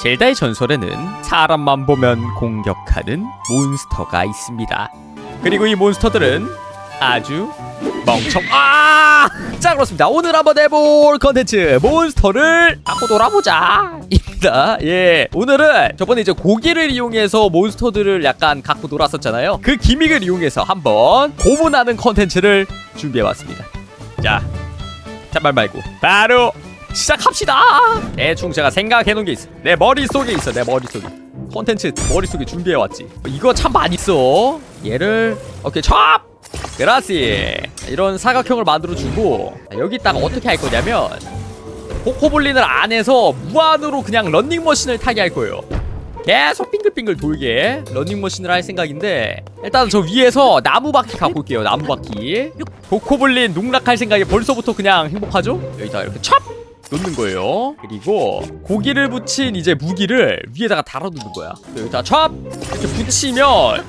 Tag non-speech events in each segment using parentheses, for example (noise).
젤다의 전설에는 사람만 보면 공격하는 몬스터가 있습니다. 그리고 이 몬스터들은 아주 멍청 아! 자 그렇습니다. 오늘 한번 해볼 컨텐츠 몬스터를 갖고 놀아보자 입니다. 예 오늘은 저번에 이제 고기를 이용해서 몬스터들을 약간 갖고 놀았었잖아요. 그 기믹을 이용해서 한번 고문하는 컨텐츠를 준비해봤습니다. 자 잔말 말고 바로 시작합시다. 대충 제가 생각해놓은 게 있어. 내 머릿속에 있어. 내 머릿속에. 콘텐츠 머릿속에 준비해왔지. 이거 참 많이 써. 얘를 오케이 찹. 그라시. 이런 사각형을 만들어주고 여기다가 어떻게 할 거냐면 코코블린을 안에서 무한으로 그냥 런닝머신을 타게 할 거예요. 계속 빙글빙글 돌게 런닝머신을 할 생각인데 일단 저 위에서 나무바퀴 갖고 올게요 나무바퀴 코코블린 농락할 생각에 벌써부터 그냥 행복하죠? 여기다 이렇게 찹! 놓는 거예요. 그리고 고기를 붙인 이제 무기를 위에다가 달아두는 거야. 여기다 찹! 이렇게 붙이면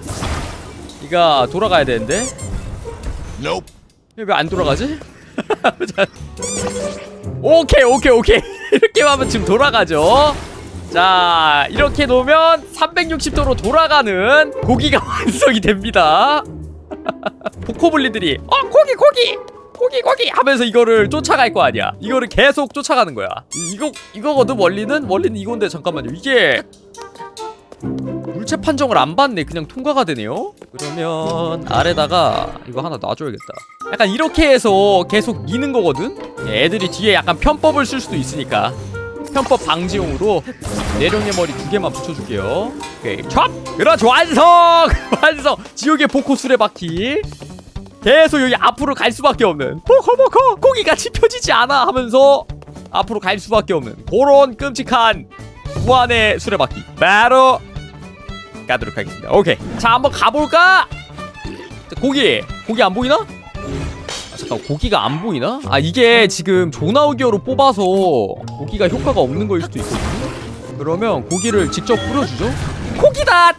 이가 돌아가야 되는데? 왜 안 돌아가지? (laughs) 오케이 오케이 오케이. (laughs) 이렇게 하면 지금 돌아가죠. 자 이렇게 놓으면 360도로 돌아가는 고기가 (laughs) 완성이 됩니다. 보코블리들이 어 고기 고기 고기 고기 하면서 이거를 쫓아갈 거 아니야. 이거를 계속 쫓아가는 거야. 이- 이거 이거거든 원리는? 원리는 이건데 잠깐만요. 이게 물체 판정을 안 받네. 그냥 통과가 되네요. 그러면 아래다가 이거 하나 놔줘야겠다. 약간 이렇게 해서 계속 미는 거거든? 애들이 뒤에 약간 편법을 쓸 수도 있으니까. 편법 방지용으로 내령의 머리 두 개만 붙여줄게요. 오케이. 촥! 그렇지 완성! (laughs) 완성! 지옥의 보코 수레바퀴 계속 여기 앞으로 갈 수밖에 없는. 보코보코 고기가 짚혀지지 않아 하면서 앞으로 갈 수밖에 없는 그런 끔찍한 무한의 수레바퀴. 바로 가도록 하겠습니다. 오케이. 자 한번 가볼까? 자, 고기. 고기 안 보이나? 아, 잠깐 고기가 안 보이나? 아 이게 지금 조나우기어로 뽑아서 고기가 효과가 없는 거일 수도 있거든요 그러면 고기를 직접 뿌려주죠? 고기다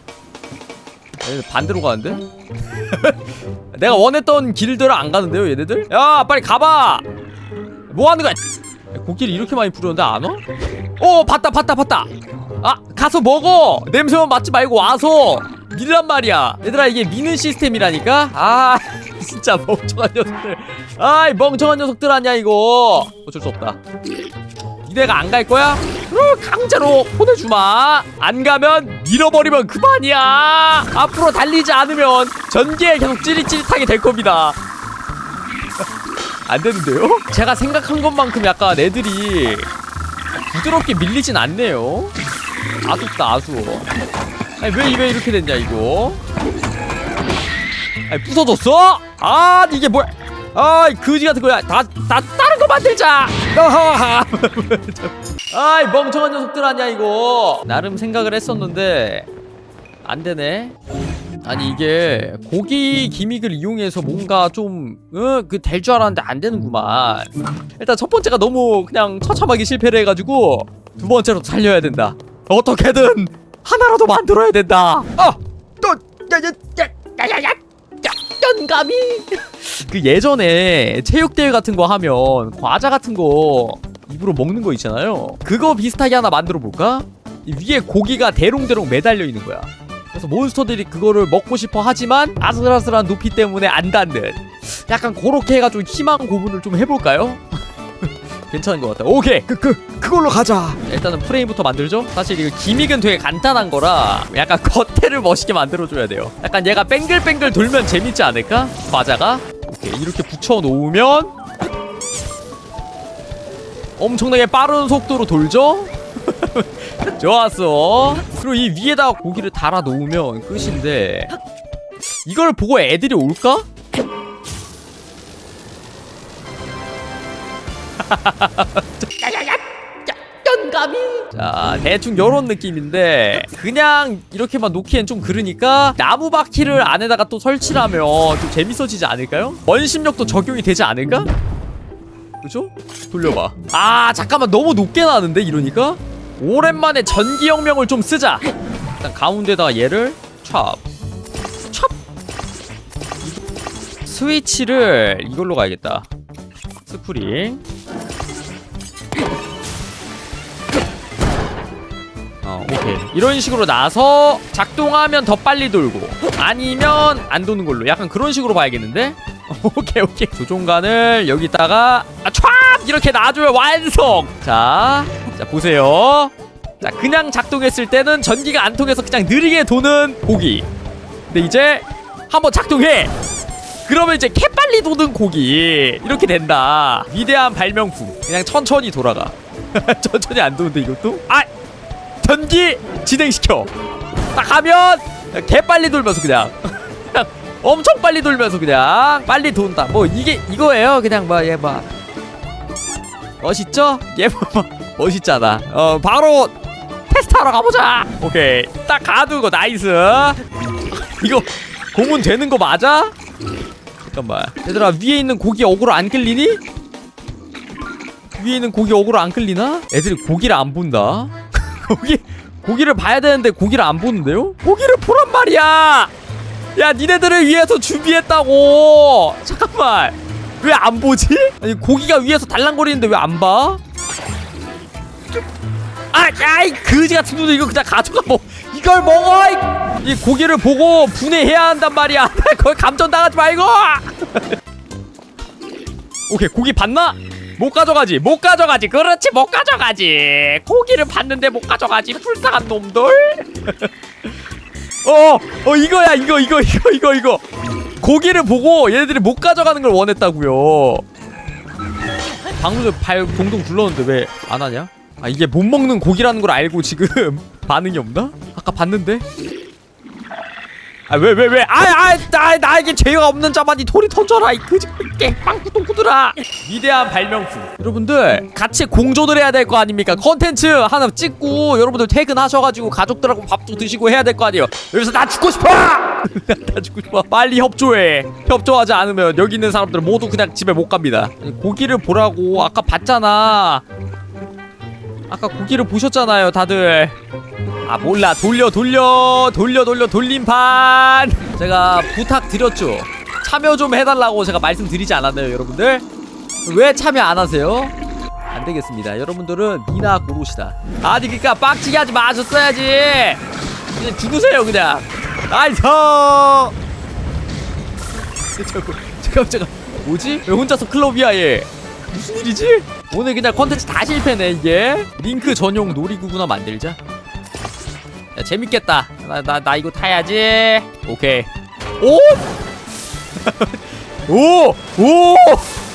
얘들 반대로 가는데? (laughs) 내가 원했던 길대로 안 가는데요 얘네들? 야 빨리 가봐! 뭐 하는 거야? 고기를 이렇게 많이 뿌렸는데 안 와? 어 봤다 봤다 봤다! 아 가서 먹어! 냄새만 맡지 말고 와서! 밀란 말이야. 얘들아 이게 미는 시스템이라니까? 아 (laughs) 진짜 멍청한 녀석들. 아이 멍청한 녀석들 아니야 이거. 어쩔 수 없다 니네가 안 갈 거야? 그럼 강제로 보내주마. 안 가면 밀어버리면 그만이야. 앞으로 달리지 않으면 전기에 계속 찌릿찌릿하게 될 겁니다. (laughs) 안 되는데요? 제가 생각한 것만큼 약간 애들이 부드럽게 밀리진 않네요. 아쉽다 아쉬워. 아니 왜 입에 이렇게 됐냐 이거? 아니 부서졌어? 아 이게 뭐야 아이 그지 같은 거야. 다, 다 다른 거 만들자. (laughs) 아이 멍청한 녀석들 아니야 이거. 나름 생각을 했었는데 안 되네. 아니 이게 고기 기믹을 이용해서 뭔가 좀그 될 줄 알았는데 안 되는구만. 일단 첫 번째가 너무 그냥 처참하게 실패를 해가지고 두 번째로 살려야 된다. 어떻게든 하나라도 만들어야 된다. 어또 야야야야야야 연 감이 그 예전에 체육대회 같은 거 하면 과자 같은 거 입으로 먹는 거 있잖아요 그거 비슷하게 하나 만들어 볼까? 이 위에 고기가 대롱대롱 매달려 있는 거야 그래서 몬스터들이 그거를 먹고 싶어 하지만 아슬아슬한 높이 때문에 안 닿는 약간 그렇게 해가지고 희망 고문을 좀 해볼까요? 괜찮은 것 같다. 오케이 그 그 그걸로 가자. 일단은 프레임부터 만들죠. 사실 이거 기믹은 되게 간단한 거라 약간 겉에를 멋있게 만들어줘야 돼요. 약간 얘가 뱅글뱅글 돌면 재밌지 않을까? 과자가 오케이 이렇게 붙여 놓으면 엄청나게 빠른 속도로 돌죠. (laughs) 좋았어. 그리고 이 위에다가 고기를 달아 놓으면 끝인데 이걸 보고 애들이 올까? (laughs) 연감이 자 대충 요런 느낌인데 그냥 이렇게만 놓기엔 좀 그러니까 나무 바퀴를 안에다가 또 설치를 하면 좀 재밌어지지 않을까요? 원심력도 적용이 되지 않을까? 그죠? 돌려봐 아 잠깐만 너무 높게 나는데 이러니까? 오랜만에 전기혁명을 좀 쓰자 일단 가운데다가 얘를 찹 찹! 스위치를 이걸로 가야겠다 스프링 어 오케이. 이런 식으로 나서 작동하면 더 빨리 돌고 아니면 안 도는 걸로. 약간 그런 식으로 봐야겠는데? (laughs) 오케이 오케이. 조종관을 여기다가 아, 촤 이렇게 놔줘요. 완성! 자, 자 보세요. 자 그냥 작동했을 때는 전기가 안 통해서 그냥 느리게 도는 고기. 근데 이제 한번 작동해. 그러면 이제 개빨리 도는 고기. 이렇게 된다. 위대한 발명품. 그냥 천천히 돌아가. (laughs) 천천히 안 도는데 이것도? 아 전기 진행시켜. 딱 하면 개빨리 돌면서 그냥 (laughs) 엄청 빨리 돌면서 그냥 빨리 돈다. 뭐 이게 이거예요. 그냥 뭐얘뭐 멋있죠? 얘뭐 멋있잖아. 어 바로 테스트하러 가보자. 오케이. 딱 가두고 나이스. (laughs) 이거 공은 되는 거 맞아? 잠깐만. 얘들아 위에 있는 고기 어그로 안 끌리니? 위에 있는 고기 어그로 안 끌리나? 애들이 고기를 안 본다 고기 고기를 봐야 되는데 고기를 안 보는데요? 고기를 보란 말이야 야 니네들을 위해서 준비했다고 잠깐만 왜 안 보지? 아니 고기가 위에서 달랑거리는데 왜 안 봐? 아, 아이 그지 같은 놈들 이거 그냥 가져가 뭐 이걸 먹어 이, 이 고기를 보고 분해해야 한단 말이야 (laughs) 거기 감전 당하지 말고 (laughs) 오케이 고기 봤나? 못 가져가지 못 가져가지 그렇지 못 가져가지 고기를 봤는데 못 가져가지 불쌍한 놈들 (laughs) 어, 어 이거야 이거 이거 이거 이거 이거 고기를 보고 얘네들이 못 가져가는 걸 원했다고요 방금 발 동동 굴렀는데 왜 안 하냐? 아 이게 못 먹는 고기라는 걸 알고 지금 (laughs) 반응이 없나? 아까 봤는데? 아 왜 왜 왜? 아아나 나에게 죄가 없는 자만이 돌이 던져라 이 그지 깽빵 구똥구들아! 위대한 발명품. 여러분들 같이 공존을 해야 될 거 아닙니까? 컨텐츠 하나 찍고 여러분들 퇴근하셔가지고 가족들하고 밥도 드시고 해야 될 거 아니에요. 여기서 나 죽고 싶어! (laughs) 나 죽고 싶어. 빨리 협조해. 협조하지 않으면 여기 있는 사람들 모두 그냥 집에 못 갑니다. 고기를 보라고. 아까 봤잖아. 아까 고기를 보셨잖아요 다들. 아 몰라. 돌려 돌려. 돌려 돌려. 돌림판. 제가 부탁드렸죠 참여 좀 해달라고 제가 말씀드리지 않았나요 여러분들? 왜 참여 안 하세요? 안 되겠습니다. 여러분들은 미나 고로시다. 아니 그니까 빡치게 하지 마셨어야지. 그냥 죽으세요 그냥. 저거 잠깐 잠깐 뭐지? 왜 혼자서 클럽이야 얘? 무슨 일이지? 오늘 그냥 컨텐츠 다 실패네 이게. 링크 전용 놀이구구나 만들자. 야 재밌겠다. 나 나 나 이거 타야지. 오케이. 오! 오! 오!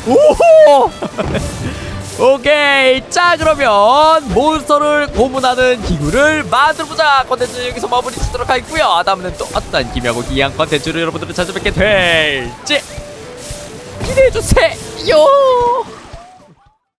오! (laughs) 오케이 자 그러면 몬스터를 고문하는 기구를 만들어보자 컨텐츠 여기서 마무리 짓도록 하겠고요 다음에는 또 어떤 기묘하고 기이한 컨텐츠로 여러분들을 찾아뵙게 될지 기대해주세요